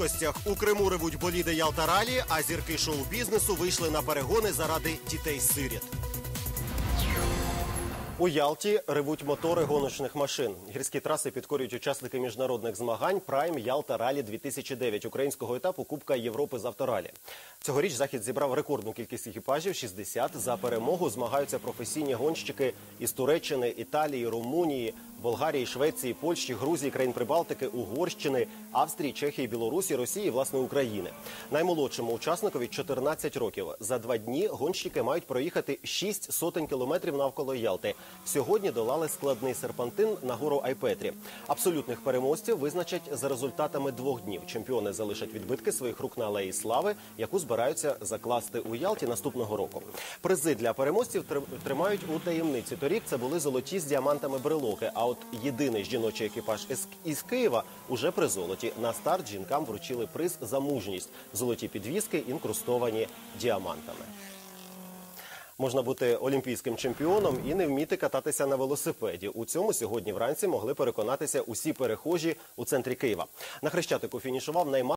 Гостях у Криму ревуть боліди Ялтаралі, а зірки шоу-бізнесу вийшли на перегони заради дітей-сиріт. У Ялті ревуть мотори гоночних машин. Гірські траси підкорюють учасники міжнародних змагань Прайм Ялта Ралі 2009 українського етапу Кубка Європи з авторалі. Цьогоріч захід зібрав рекордну кількість екіпажів 60. За перемогу змагаються професійні гонщики із Туреччини, Італії, Румунії, Болгарії, Швеції, Польщі, Грузії, країн Прибалтики, Угорщини, Австрії, Чехії, Білорусі, Росії, власне України. Наймолодшому учасникові 14 років. За два дні гонщики мають проїхати 6 сотень кілометрів навколо Ялти. Сьогодні долали складний серпантин на гору Айпетрі. Абсолютних переможців визначать за результатами двох днів. Чемпіони залишать відбитки своїх рук на алеї слави, яку збираються закласти у Ялті наступного року. Призи для переможців тр- тримають у таємниці. Торік це були золоті з діамантами брелоки. А от єдиний жіночий екіпаж із- Києва уже при золоті. На старт жінкам вручили приз за мужність. Золоті підвіски інкрустовані діамантами. Можна бути олімпійським чемпіоном і не вміти кататися на велосипеді. У цьому сьогодні вранці могли переконатися усі перехожі у центрі Києва. На хрещатику фінішував найма.